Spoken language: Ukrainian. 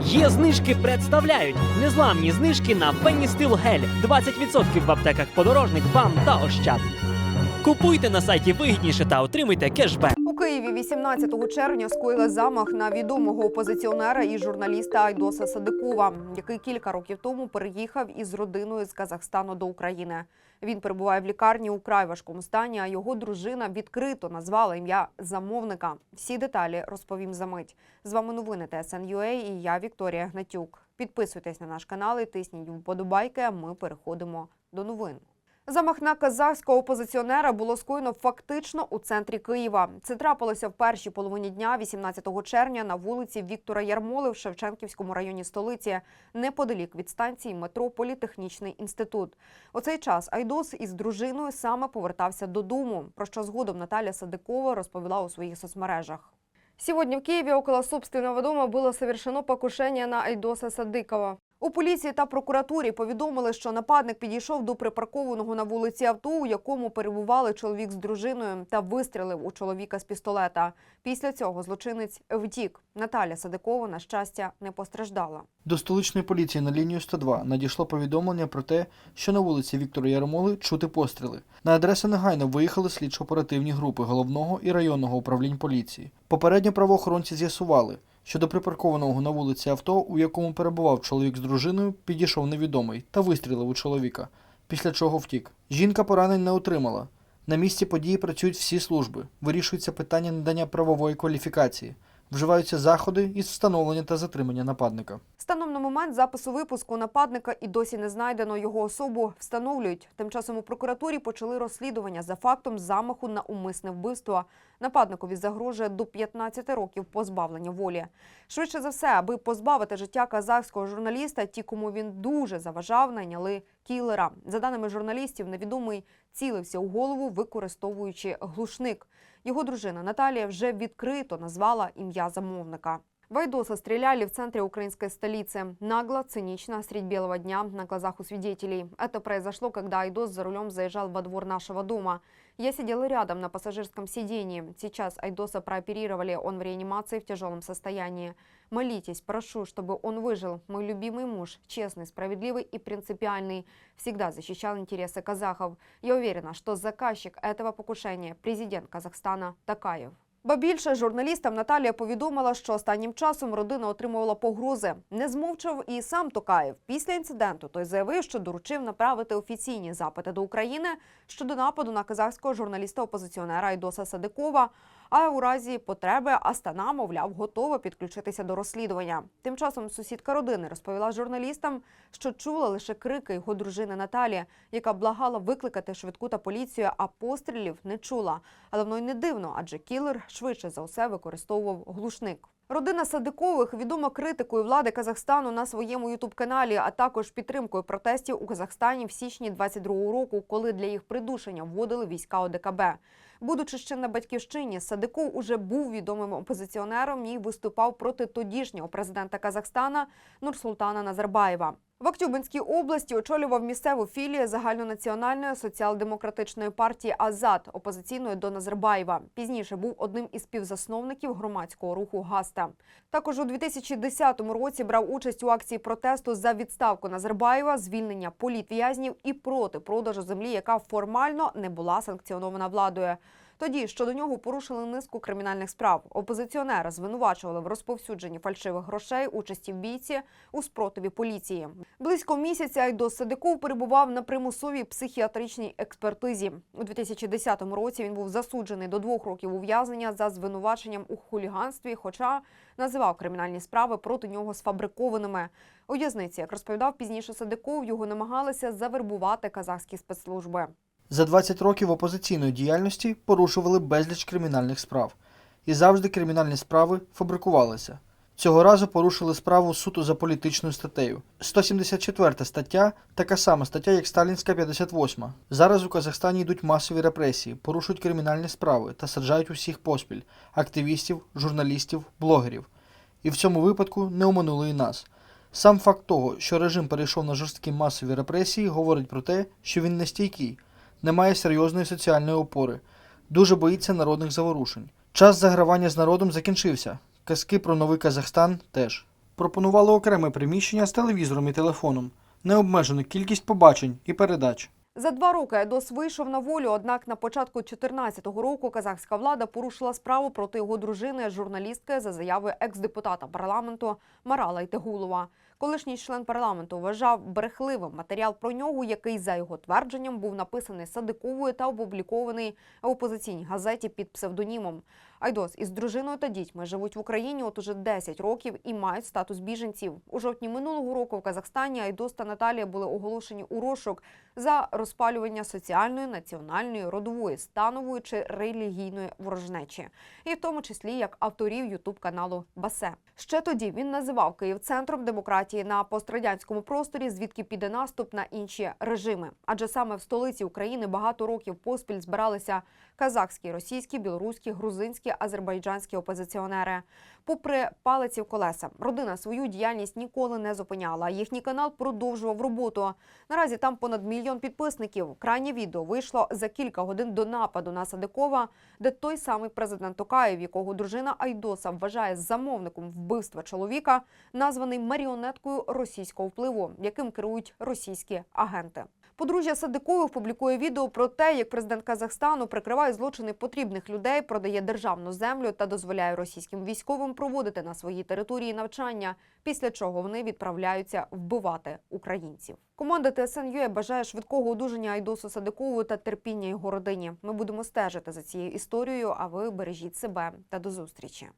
Є знижки представляють незламні знижки на Пенністил Гель 20% в аптеках подорожник, БАМ та Ощад. Купуйте на сайті вигідніше та отримуйте кешбек. У Києві 18 червня скоїли замах на відомого опозиціонера і журналіста Айдоса Садикова, який кілька років тому переїхав із родиною з Казахстану до України. Він перебуває в лікарні у край важкому стані, а його дружина відкрито назвала ім'я замовника. Всі деталі розповім за мить. З вами новини ТСН.UA і я Вікторія Гнатюк. Підписуйтесь на наш канал і тисніть вподобайки. а Ми переходимо до новин. Замах на казахського опозиціонера було скоєно фактично у центрі Києва. Це трапилося в першій половині дня, 18 червня, на вулиці Віктора Ярмоли в Шевченківському районі столиці, неподалік від станції метро Політехнічний інститут. У цей час Айдос із дружиною саме повертався додому, про що згодом Наталя Садикова розповіла у своїх соцмережах. Сегодня в Киеве около собственного дома было совершено покушение на Айдоса Садикова. У поліції та прокуратурі повідомили, що нападник підійшов до припаркованого на вулиці авто, у якому перебували чоловік з дружиною, та вистрілив у чоловіка з пістолета. Після цього злочинець втік. Наталя Садикова, на щастя, не постраждала. До столичної поліції на лінію 102 надійшло повідомлення про те, що на вулиці Віктора Ярмоли чути постріли. На адресу негайно виїхали слідчо-оперативні групи головного і районного управлінь поліції. Попередньо правоохоронці з'ясували, що до припаркованого на вулиці авто, у якому перебував чоловік з дружиною, підійшов невідомий та вистрілив у чоловіка, після чого втік. Жінка поранень не отримала. На місці події працюють всі служби, вирішується питання надання правової кваліфікації, вживаються заходи із встановлення та затримання нападника. Станом на момент запису випуску нападника і досі не знайдено його особу. Встановлюють. Тим часом у прокуратурі почали розслідування за фактом замаху на умисне вбивство. Нападникові загрожує до 15 років позбавлення волі. Швидше за все, аби позбавити життя казахського журналіста, ті, кому він дуже заважав, найняли кілера. За даними журналістів, невідомий цілився у голову, використовуючи глушник. Його дружина Наталія вже відкрито назвала ім'я замовника. Вайдоса стреляли в центре украинской столицы. Нагло, цинично, средь белого дня, на глазах у свидетелей. Это произошло, когда Айдос за рулем заезжал во двор нашего дома. Я сидела рядом на пассажирском сидении. Сейчас Айдоса прооперировали, он в реанимации в тяжелом состоянии. Молитесь, прошу, чтобы он выжил. Мой любимый муж, честный, справедливый и принципиальный, всегда защищал интересы казахов. Я уверена, что заказчик этого покушения – президент Казахстана Такаев. Ба більше журналістам Наталія повідомила, що останнім часом родина отримувала погрози. Не змовчав і сам Токаєв. Після інциденту той заявив, що доручив направити офіційні запити до України щодо нападу на казахського журналіста-опозиціонера Айдоса Садикова. А у разі потреби Астана, мовляв, готова підключитися до розслідування. Тим часом сусідка родини розповіла журналістам, що чула лише крики його дружини Наталі, яка благала викликати швидку та поліцію, а пострілів не чула. Але воно й не дивно, адже кілер швидше за все використовував глушник. Родина Садикових відома критикою влади Казахстану на своєму ютуб-каналі, а також підтримкою протестів у Казахстані в січні 22-го року, коли для їх придушення вводили війська ОДКБ. Будучи ще на батьківщині, Садиков уже був відомим опозиціонером і виступав проти тодішнього президента Казахстана Нурсултана Назарбаєва. В Актюбинській області очолював місцеву філію загальнонаціональної соціал-демократичної партії Азад, опозиційної до Назарбаєва. Пізніше був одним із співзасновників громадського руху Гаста. Також у 2010 році брав участь у акції протесту за відставку Назарбаєва, звільнення політв'язнів і проти продажу землі, яка формально не була санкціонована владою. Тоді щодо нього порушили низку кримінальних справ. Опозиціонера звинувачували в розповсюдженні фальшивих грошей, участі в бійці у спротиві поліції. Близько місяця Айдос Садиков перебував на примусовій психіатричній експертизі. У 2010 році він був засуджений до двох років ув'язнення за звинуваченням у хуліганстві, хоча називав кримінальні справи проти нього сфабрикованими. У в'язниці, як розповідав пізніше Садиков, його намагалися завербувати казахські спецслужби. За 20 років опозиційної діяльності порушували безліч кримінальних справ. І завжди кримінальні справи фабрикувалися. Цього разу порушили справу суто за політичною статтею. 174 стаття така сама стаття, як Сталінська 58. Зараз у Казахстані йдуть масові репресії, порушують кримінальні справи та саджають усіх поспіль активістів, журналістів, блогерів. І в цьому випадку не оминули і нас. Сам факт того, що режим перейшов на жорсткі масові репресії, говорить про те, що він не має серйозної соціальної опори, дуже боїться народних заворушень. Час загравання з народом закінчився. Казки про новий Казахстан теж. Пропонували окреме приміщення з телевізором і телефоном, необмежену кількість побачень і передач. За два роки Айдос вийшов на волю, однак на початку 2014 року казахська влада порушила справу проти його дружини, журналістки, за заявою екс-депутата парламенту Марала Йтегулова. Колишній член парламенту вважав брехливим матеріал про нього, який, за його твердженням, був написаний Садиковою та опублікований в опозиційній газеті під псевдонімом. Айдос із дружиною та дітьми живуть в Україні от уже 10 років і мають статус біженців. У жовтні минулого року в Казахстані Айдос та Наталія були оголошені у розшук за розпалювання соціальної, національної, родової, станової чи релігійної ворожнечі, і в тому числі як авторів ютуб каналу Басе. Ще тоді він називав Київ центром демократії на пострадянському просторі, звідки піде наступ на інші режими. Адже саме в столиці України багато років поспіль збиралися казахські, російські, білоруські, грузинські, азербайджанські опозиціонери. Попри палиці в колеса, родина свою діяльність ніколи не зупиняла. Їхній канал продовжував роботу. Наразі там понад мільйон підписників. Крайнє відео вийшло за кілька годин до нападу на Садикова, де той самий президент Токаєв, якого дружина Айдоса вважає замовником вбивства чоловіка, названий маріонеткою російського впливу, яким керують російські агенти. Подружжя Садикових публікує відео про те, як президент Казахстану прикриває злочини потрібних людей, продає державну землю та дозволяє російським військовим проводити на своїй території навчання, після чого вони відправляються вбивати українців. Команда ТСН.UA бажає швидкого одужання Айдосу Садикову та терпіння його родині. Ми будемо стежити за цією історією. А ви бережіть себе та до зустрічі.